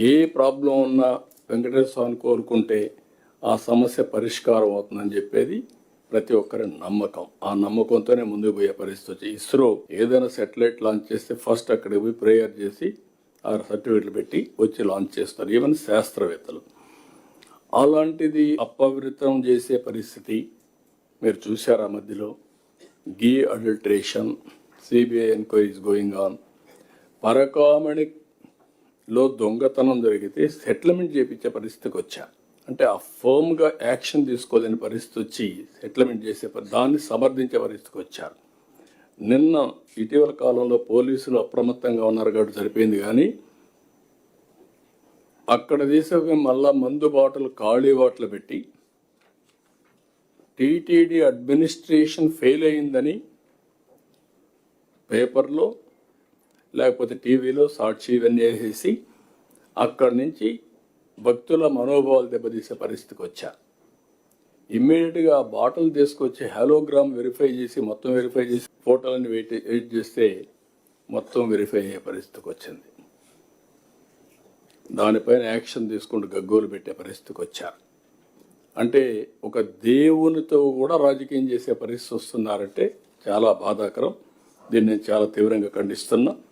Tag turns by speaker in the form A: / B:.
A: ఏ problem ఉన్నా వెంకటేశ్వర స్వామిని కోరుకుంటే ఆ సమస్య పరిష్కారం అవుతుందని చెప్పేది ప్రతి ఒక్కరి నమ్మకం. ఆ నమ్మకంతోనే ముందుకు పోయే పరిస్థితి వచ్చి ఇస్రో ఏదైనా సెటిలైట్ లాంచ్ చేస్తే ఫస్ట్ అక్కడికి పోయి ప్రేయర్ చేసి ఆ సర్టిఫికెట్లు పెట్టి వచ్చి లాంచ్ చేస్తారు. ఈవెన్ శాస్త్రవేత్తలు. అలాంటిది అపవిత్రం చేసే పరిస్థితి మీరు చూశారా మధ్యలో? Ghee adulteration CBI enquiries going on లో దొంగతనం జరిగితే సెటిల్మెంట్ చేపించే పరిస్థితికి వచ్చా. అంటే ఆ ఫర్మ్గా యాక్షన్ తీసుకోలేని పరిస్థితి వచ్చి సెటిల్మెంట్ చేసే దాన్ని సమర్థించే పరిస్థితికి వచ్చారు నిన్న ఇటీవల కాలంలో పోలీసులు అప్రమత్తంగా ఉన్నారు కాబట్టి సరిపోయింది కానీ అక్కడ తీసే మళ్ళా మందు బాటలు ఖాళీ బాటలు పెట్టి టీటీడీ అడ్మినిస్ట్రేషన్ ఫెయిల్ అయిందని పేపర్లో లేకపోతే టీవీలో సాక్షి ఇవన్నీ వేసేసి అక్కడి నుంచి భక్తుల మనోభావాలు దెబ్బతీసే పరిస్థితికి వచ్చా. ఇమ్మీడియట్గా బాటిల్ తీసుకొచ్చి హాలోగ్రామ్ వెరిఫై చేసి మొత్తం వెరిఫై చేసి ఫోటోలను వెయిట్ వెయిట్ చేస్తే మొత్తం వెరిఫై అయ్యే పరిస్థితికి వచ్చింది. దానిపైన యాక్షన్ తీసుకుంటూ గగ్గోలు పెట్టే పరిస్థితికి వచ్చారు అంటే ఒక దేవునితో కూడా రాజకీయం చేసే పరిస్థితి వస్తున్నారంటే చాలా బాధాకరం. దీన్ని నేను చాలా తీవ్రంగా ఖండిస్తున్నా.